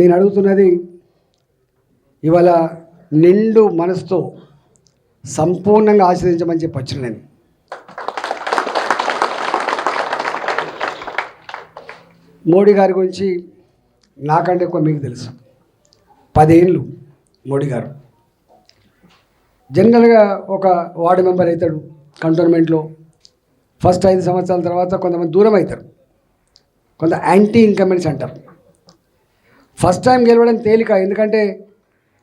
నేను అడుగుతున్నది ఇవాళ నిండు మనసుతో సంపూర్ణంగా ఆశ్రయించమని చెప్పి వచ్చిన నేను. మోడీ గారి గురించి నాకంటే ఎక్కువ మీకు తెలుసు. పదేళ్ళు మోడీ గారు. జనరల్గా ఒక వార్డు మెంబర్ అవుతాడు కంటోన్మెంట్లో. ఫస్ట్ ఐదు సంవత్సరాల తర్వాత కొంతమంది దూరం అవుతారు. కొంత యాంటీ ఇన్కమెంట్స్ అంటారు ఫస్ట్ టైం గెలవడం తేలిక ఎందుకంటే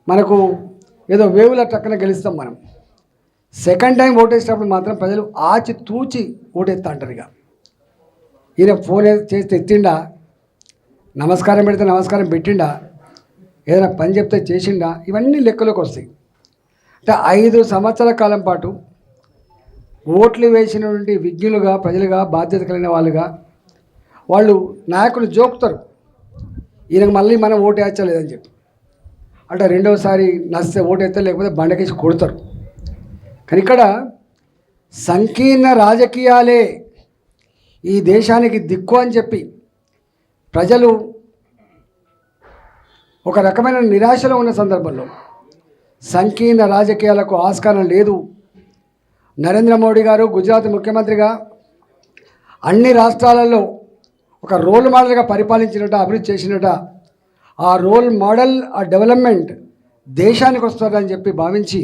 మనకు ఏదో వేవుల టక్కన గెలుస్తాం మనం. సెకండ్ టైం ఓటేసేటప్పుడు మాత్రం ప్రజలు ఆచి తూచి ఓటేస్తా అంటారు ఇక. ఈయన ఫోన్ చేస్తే ఎత్తిండా నమస్కారం పెడితే నమస్కారం పెట్టిండా ఏదైనా పని చెప్తే చేసిండా ఇవన్నీ లెక్కలోకి వస్తాయి. అంటే ఐదు సంవత్సరాల కాలం పాటు ఓట్లు వేసినటువంటి విజ్ఞులుగా ప్రజలుగా బాధ్యత కలిగిన వాళ్ళుగా వాళ్ళు నాయకులు జోకుతారు. ఈయనకు మళ్ళీ మనం ఓటు వేయచ్చలేదని చెప్పి. అంటే రెండవసారి నచ్చితే ఓటు వేస్తే లేకపోతే బండకేసి కొడతారు. కానీ ఇక్కడ సంకీర్ణ రాజకీయాలే ఈ దేశానికి దిక్కు అని చెప్పి ప్రజలు ఒక రకమైన నిరాశలో ఉన్న సందర్భంలో సంకీర్ణ రాజకీయాలకు ఆస్కారం లేదు. నరేంద్ర మోడీ గారు గుజరాత్ ముఖ్యమంత్రిగా అన్ని రాష్ట్రాలలో ఒక రోల్ మోడల్గా పరిపాలించినట అభివృద్ధి చేసినట ఆ రోల్ మోడల్ ఆ డెవలప్మెంట్ దేశానికి వస్తుందని చెప్పి భావించి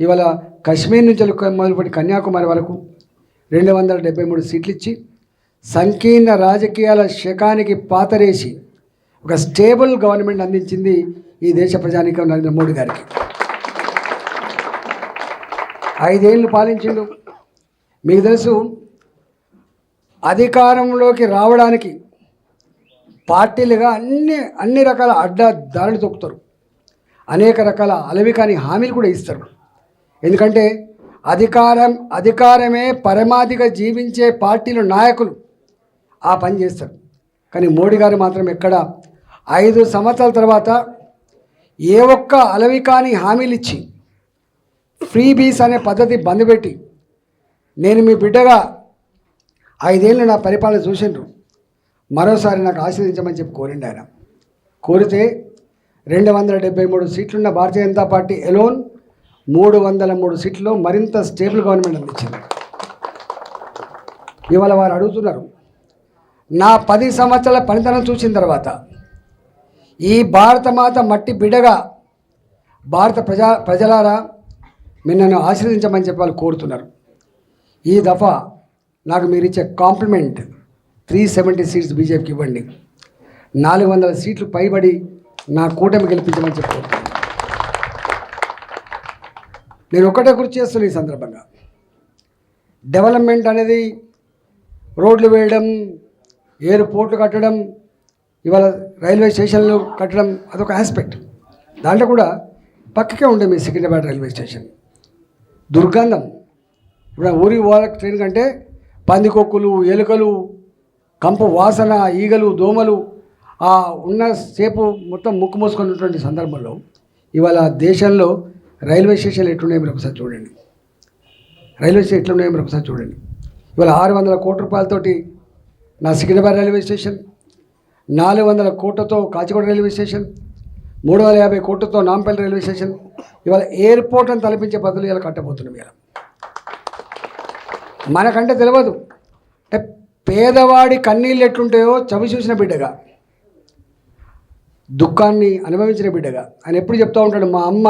ఇవాళ కశ్మీర్ నుంచి మొదలుపెట్టి కన్యాకుమారి వరకు రెండు వందల డెబ్బై మూడు సీట్లు ఇచ్చి సంకీర్ణ రాజకీయాల శకానికి పాతరేసి ఒక స్టేబుల్ గవర్నమెంట్ అందించింది ఈ దేశ ప్రజానికం నరేంద్ర మోడీ గారికి. ఐదేళ్ళు పాలించిండు. మీకు తెలుసు అధికారంలోకి రావడానికి పార్టీలుగా అన్ని అన్ని రకాల అడ్డ దారులు తొక్కుతారు. అనేక రకాల అలవికాని హామీలు కూడా ఇస్తారు. ఎందుకంటే అధికారం అధికారమే పరమాధిగా జీవించే పార్టీలు నాయకులు ఆ పని చేస్తారు. కానీ మోడీ గారు మాత్రం ఎక్కడ ఐదు సంవత్సరాల తర్వాత ఏ ఒక్క అలవికాని హామీలు ఇచ్చి ఫ్రీ బీస్ అనే పద్ధతి బంద్ పెట్టి నేను మీ బిడ్డగా ఐదేళ్ళు నా పరిపాలన చూసిండ్రు. మరోసారి నాకు ఆశీర్వదించమని చెప్పి కోరిండు ఆయన. కోరితే రెండు వందల డెబ్బై మూడు సీట్లున్న భారతీయ జనతా పార్టీ ఎలోన్ మూడు వందల మూడు సీట్లలో మరింత స్టేబుల్ గవర్నమెంట్ అందించింది. ఇవాళ వారు అడుగుతున్నారు నా పది సంవత్సరాల పనితనం చూసిన తర్వాత ఈ భారత మాత మట్టి బిడ్డగా భారత ప్రజా ప్రజలారా మీరు నన్ను ఆశీర్వదించమని చెప్పి వాళ్ళు కోరుతున్నారు. ఈ దఫా నాకు మీరు ఇచ్చే కాంప్లిమెంట్ త్రీ సెవెంటీ సీట్స్ బీజేపీకి ఇవ్వండి. నాలుగు వందల సీట్లు పైబడి నా కూటమి గెలిపించమని చెప్పి. నేను ఒక్కటే గుర్తు చేస్తున్న ఈ సందర్భంగా. డెవలప్మెంట్ అనేది రోడ్లు వేయడం ఎయిర్పోర్ట్లు కట్టడం ఇవాళ రైల్వే స్టేషన్లు కట్టడం అదొక ఆస్పెక్ట్ దాంట్లో కూడా పక్కకే ఉండే మీ సికింద్రాబాద్ రైల్వే స్టేషన్. దుర్గంధం. ఇప్పుడు ఊరి పోవాలి ట్రైన్ కంటే పందికొక్కులు ఎలుకలు కంపు వాసన ఈగలు దోమలు ఆ ఉన్న సేపు మొత్తం ముక్కు మూసుకున్నటువంటి సందర్భంలో ఇవాళ దేశంలో రైల్వే స్టేషన్లు ఎట్లున్నాయి మీరు ఒకసారి చూడండి. రైల్వే స్టేషన్ ఎట్లున్నాయో మీరు ఒకసారి చూడండి. ఇవాళ ఆరు వందల కోట్ల రూపాయలతోటి నా సికింద్రాబాద్ రైల్వే స్టేషన్ నాలుగు వందల కోట్లతో కాచిగూడ రైల్వే స్టేషన్ మూడు వందల యాభై కోట్లతో నాంపల్లి రైల్వే స్టేషన్ ఇవాళ ఎయిర్పోర్ట్ అని తలపించే పద్ధతులు ఇలా కట్టబోతున్నాం ఇలా మనకంటే తెలియదు అంటే పేదవాడి కన్నీళ్ళు ఎట్లుంటాయో చవి చూసిన బిడ్డగా దుఃఖాన్ని అనుభవించిన బిడ్డగా. ఆయన ఎప్పుడు చెప్తూ ఉంటాడు మా అమ్మ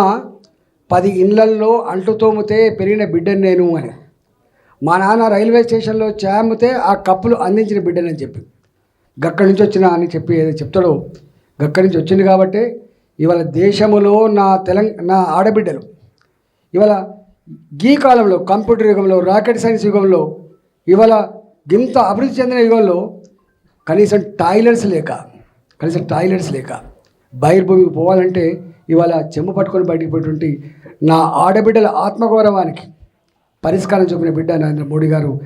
పది ఇండ్లల్లో అంటు తోమితే పెరిగిన బిడ్డని నేను అని. మా నాన్న రైల్వే స్టేషన్లో చేమితే ఆ కప్పులు అందించిన బిడ్డనని చెప్పి. గక్కడి నుంచి వచ్చిన అని చెప్పి ఏదో చెప్తాడో. గక్కడి నుంచి వచ్చింది కాబట్టి ఇవాళ దేశములో నా తెలంగాణ నా ఆడబిడ్డలు ఇవాళ ఈ కాలంలో కంప్యూటర్ యుగంలో రాకెట్ సైన్స్ యుగంలో ఇవాళ ఇంత అభివృద్ధి చెందిన యుగంలో కనీసం టాయిలెట్స్ లేక కనీసం టాయిలెట్స్ లేక బహిర్భూమికి పోవాలంటే ఇవాళ చెమ్ము పట్టుకొని బయటికి పోయినటువంటి నా ఆడబిడ్డల ఆత్మగౌరవానికి పరిష్కారం చూపిన బిడ్డ నరేంద్ర మోడీ గారు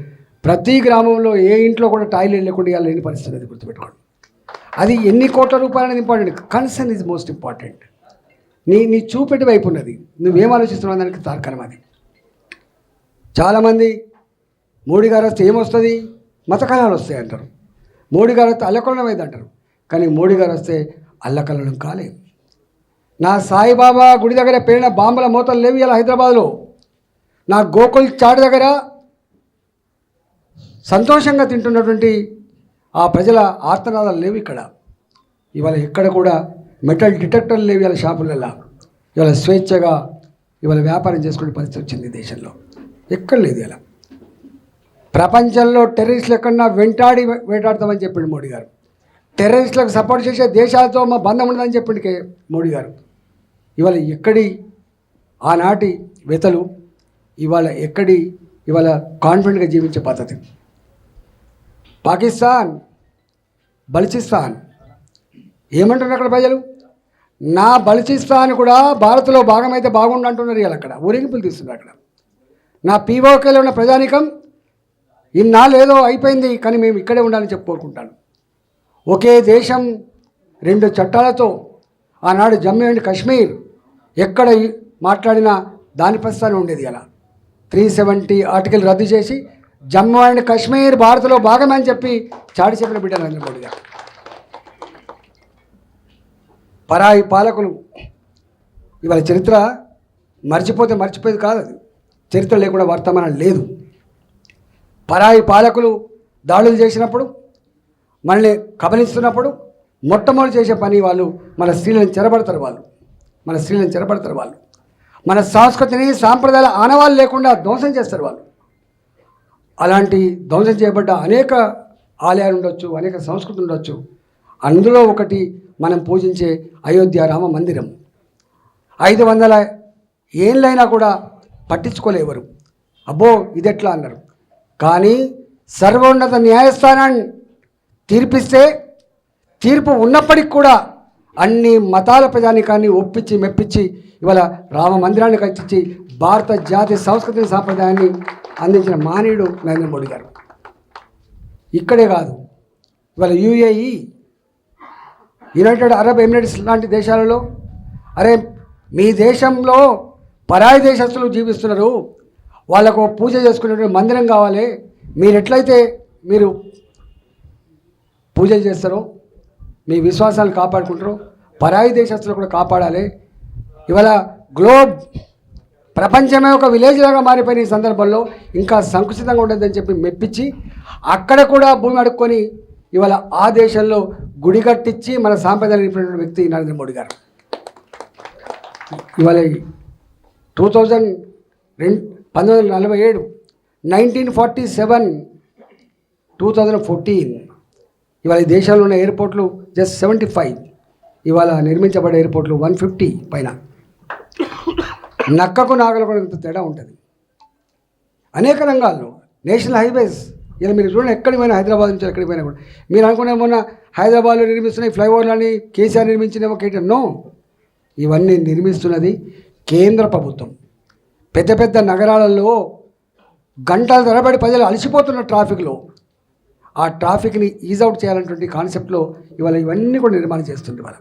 ప్రతి గ్రామంలో ఏ ఇంట్లో కూడా టాయిలెట్ లేకుండా ఇవాళ లేని పరిస్థితి అది గుర్తుపెట్టుకోండి. అది ఎన్ని కోట్ల రూపాయలు అనేది important. Concern is most important. నీ నీ చూపెట్టి వైపు ఉన్నది. నువ్వేం ఆలోచిస్తున్నావు? దానికి తార్కణం అది. చాలామంది మోడీ గారు వస్తే ఏమొస్తుంది? మత వస్తాయి అంటారు. మోడీ గారు వస్తే అల్లకొండం అయింది అంటారు. కానీ మోడీ గారు వస్తే అల్లకల్లడం కాలేదు. నా సాయిబాబా గుడి దగ్గర పేరిన బాంబుల మూతలు లేవు ఇలా హైదరాబాద్లో. నా గోకుల్ చాట్ దగ్గర సంతోషంగా తింటున్నటువంటి ఆ ప్రజల ఆర్తనాదాలు లేవు ఇక్కడ. ఇవాళ ఎక్కడ కూడా మెటల్ డిటెక్టర్లు లేవు ఇవాళ షాపులలో ఇవాళ స్వేచ్ఛగా ఇవాళ వ్యాపారం చేసుకునే పరిస్థితి వచ్చింది దేశంలో. ఎక్కడ లేదు ఇలా. ప్రపంచంలో టెర్రరిస్టులు ఎక్కడన్నా వెంటాడి వేటాడతామని చెప్పిండు మోడీ గారు. టెర్రరిస్టులకు సపోర్ట్ చేసే దేశాలతో మా బంధం ఉండదని చెప్పిండు కే మోడీ గారు. ఇవాళ ఎక్కడి ఆనాటి వెతలు ఇవాళ ఎక్కడి ఇవాళ కాన్ఫిడెంట్గా జీవించే పద్ధతి? పాకిస్తాన్ బలుచిస్తాన్. ఏమంటున్నారు అక్కడ ప్రజలు? నా బలుచిస్తాన్ కూడా భారత్లో భాగమైతే బాగుండు అంటున్నారు ఇవాళ అక్కడ. ఊరేగింపులు తీస్తున్నారు అక్కడ. నా పీఓకేలో ఉన్న ప్రజానికం ఇన్నాళ్ళు ఏదో అయిపోయింది కానీ మేము ఇక్కడే ఉండాలని చెప్పుకోరుకుంటాను ఒకే దేశం రెండు చట్టాలతో ఆనాడు జమ్మూ అండ్ కాశ్మీర్ ఎక్కడ మాట్లాడినా దాని ప్రస్థానం ఉండేది అలా త్రీ సెవెంటీ ఆర్టికల్ రద్దు చేసి జమ్మూ అండ్ కాశ్మీర్ భారత్లో భాగమని చెప్పి చాటి చెప్పిన బిడ్డ నరేంద్ర మోడీ గారు. పరాయి పాలకులు ఇవాళ చరిత్ర మర్చిపోతే మర్చిపోయేది కాదు అది. చరిత్ర లేకుండా వర్తమానం లేదు. పరాయి పాలకులు దాడులు చేసినప్పుడు మనల్ని కబలిస్తున్నప్పుడు మొట్టమొదటి చేసే పని వాళ్ళు మన స్త్రీలను చెరబడతారు వాళ్ళు. మన స్త్రీలను చెరబడతారు వాళ్ళు. మన సంస్కృతిని సాంప్రదాయాల ఆనవాళ్ళు లేకుండా ధ్వంసం చేస్తారు వాళ్ళు. అలాంటి ధ్వంసం చేయబడ్డ అనేక ఆలయాలు ఉండొచ్చు అనేక సంస్కృతి ఉండొచ్చు. అందులో ఒకటి మనం పూజించే అయోధ్య రామ మందిరం. ఐదు వందల ఏళ్ళైనా కూడా పట్టించుకోలేవరు. అబ్బో ఇదెట్లా అన్నారు. కానీ సర్వోన్నత న్యాయస్థానాన్ని తీర్పిస్తే తీర్పు ఉన్నప్పటికి కూడా అన్ని మతాల ప్రజానికాన్ని ఒప్పించి మెప్పించి ఇవాళ రామ మందిరాన్ని కట్టించి భారత జాతి సంస్కృతి సాంప్రదాయాన్ని అందించిన మానవుడు నరేంద్ర మోడీ గారు. ఇక్కడే కాదు ఇవాళ యుఏఈ యునైటెడ్ అరబ్ ఎమిరేట్స్ లాంటి దేశాలలో అరే మీ దేశంలో పరాయి దేశస్తులు జీవిస్తున్నారు. వాళ్ళకు పూజ చేసుకునేటువంటి మందిరం కావాలి. మీరు ఎట్లయితే మీరు పూజలు చేస్తారో మీ విశ్వాసాలను కాపాడుకుంటారో పరాయి దేశస్తులు కూడా కాపాడాలి. ఇవాళ గ్లోబ్ ప్రపంచమే ఒక విలేజ్ లాగా మారిపోయిన ఈ సందర్భంలో ఇంకా సంకుచితంగా ఉండదని చెప్పి మెప్పించి అక్కడ కూడా భూమి అడుక్కొని ఇవాళ ఆ దేశంలో గుడి కట్టించి మన సాంప్రదాయాలు వ్యక్తి నరేంద్ర మోడీ గారు. ఇవాళ టూ థౌజండ్ రెండు పంతొమ్మిది వందల నలభై ఏడు nineteen forty seven two thousand fourteen ఇవాళ ఈ దేశంలో ఉన్న ఎయిర్పోర్ట్లు జస్ట్ సెవెంటీ ఫైవ్ ఇవాళ నిర్మించబడే ఎయిర్పోర్ట్లు వన్ ఫిఫ్టీ పైన. నక్కకు నాగలకు తేడా ఉంటుంది. అనేక రంగాల్లో నేషనల్ హైవేస్ ఇలా మీరు చూడండి ఎక్కడికి పోయినా హైదరాబాద్ నుంచి ఎక్కడికి పోయినా కూడా. మీరు అనుకునే మొన్న హైదరాబాద్లో నిర్మిస్తున్న ఈ ఫ్లైఓవర్లని కేసీఆర్ నిర్మించినేమో కేటీఆర్? నో. ఇవన్నీ నిర్మిస్తున్నది కేంద్ర ప్రభుత్వం. పెద్ద పెద్ద నగరాలలో గంటల తరబడి ప్రజలు అలసిపోతున్న ట్రాఫిక్లో ఆ ట్రాఫిక్ని ఈజ్ అవుట్ చేయాలన్నటువంటి కాన్సెప్ట్లో ఇవాళ ఇవన్నీ కూడా నిర్మాణం చేస్తుంది మనం